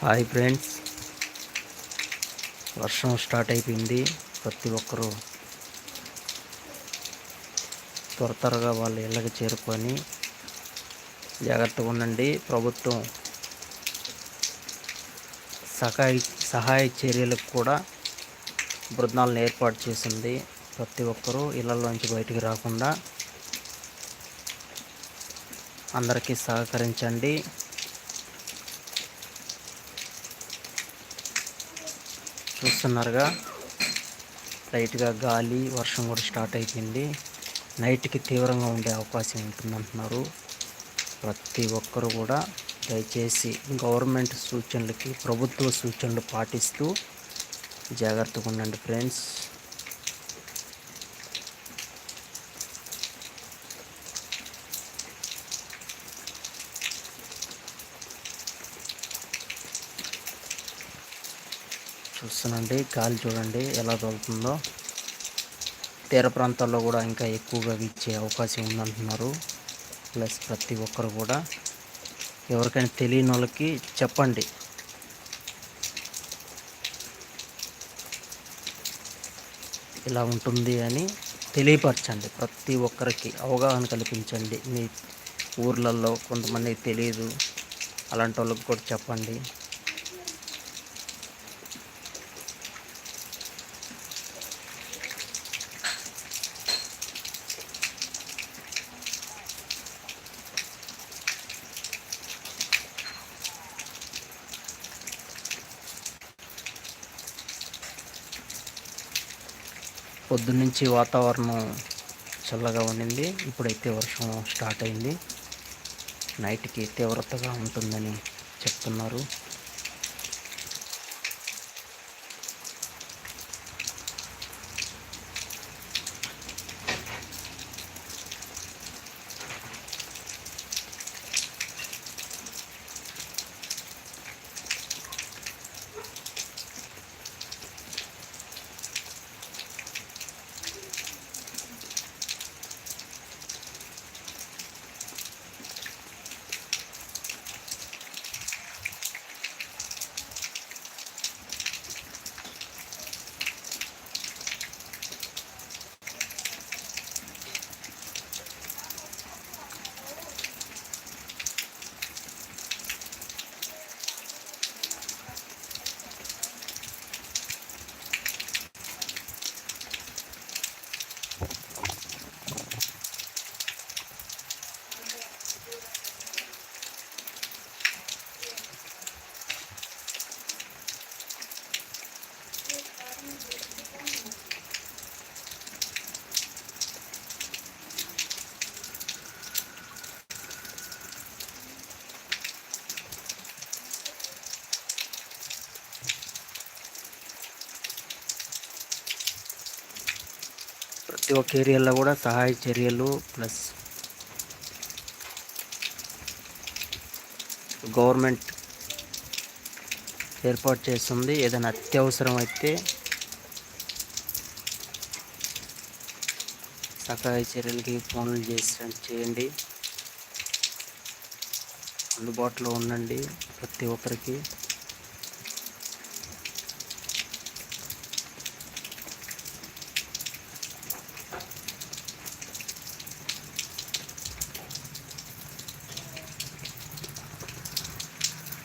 Hi friends. వర్షం start అయిపోయింది. ప్రతి ఒక్కరూ త్వర త్వరగా వాళ్ళ ఇళ్ళకి చేరుకొని జాగ్రత్తగా ఉండండి. ప్రభుత్వం సహాయ సహాయ చర్యలకు కూడా బృందాలను ఏర్పాటు చేసింది. ప్రతి ఒక్కరూ ఇళ్ళలోంచి బయటికి రాకుండా అందరికీ సహకరించండి. చూస్తున్నారుగా. లైట్గా గాలి వర్షం కూడా స్టార్ట్ అయిపోయింది. నైట్కి తీవ్రంగా ఉండే అవకాశం ఉంటుందంటున్నారు. ప్రతి ఒక్కరు కూడా దయచేసి గవర్నమెంట్ సూచనలకి ప్రభుత్వ సూచనలు పాటిస్తూ జాగ్రత్తగా ఉండండి ఫ్రెండ్స్. చూస్తున్నాండి. గాలి చూడండి ఎలా తోలుతుందో. తీర ప్రాంతాల్లో కూడా ఇంకా ఎక్కువగా వీచే అవకాశం ఉందంటున్నారు. ప్లస్ ప్రతి ఒక్కరు కూడా. ఎవరికైనా తెలియని వాళ్ళకి చెప్పండి. ఇలా ఉంటుంది అని తెలియపరచండి. ప్రతి ఒక్కరికి అవగాహన కల్పించండి. మీ ఊర్లలో కొంతమందికి తెలియదు. అలాంటి వాళ్ళకి కూడా చెప్పండి. పొద్దున్నుంచి వాతావరణం చల్లగా ఉండింది. ఇప్పుడైతే వర్షం స్టార్ట్ అయింది. నైట్కి తీవ్రతగా ఉంటుందని చెప్తున్నారు. ప్రతి ఒక్క ఏరియాలో కూడా సహాయ చర్యలు ప్లస్ గవర్నమెంట్ ఏర్పాటు చేస్తుంది. ఏదైనా అత్యవసరం అయితే సహాయ చర్యలకి ఫోన్లు చేసి చేయండి. అందుబాటులో ఉండండి ప్రతి ఒక్కరికి.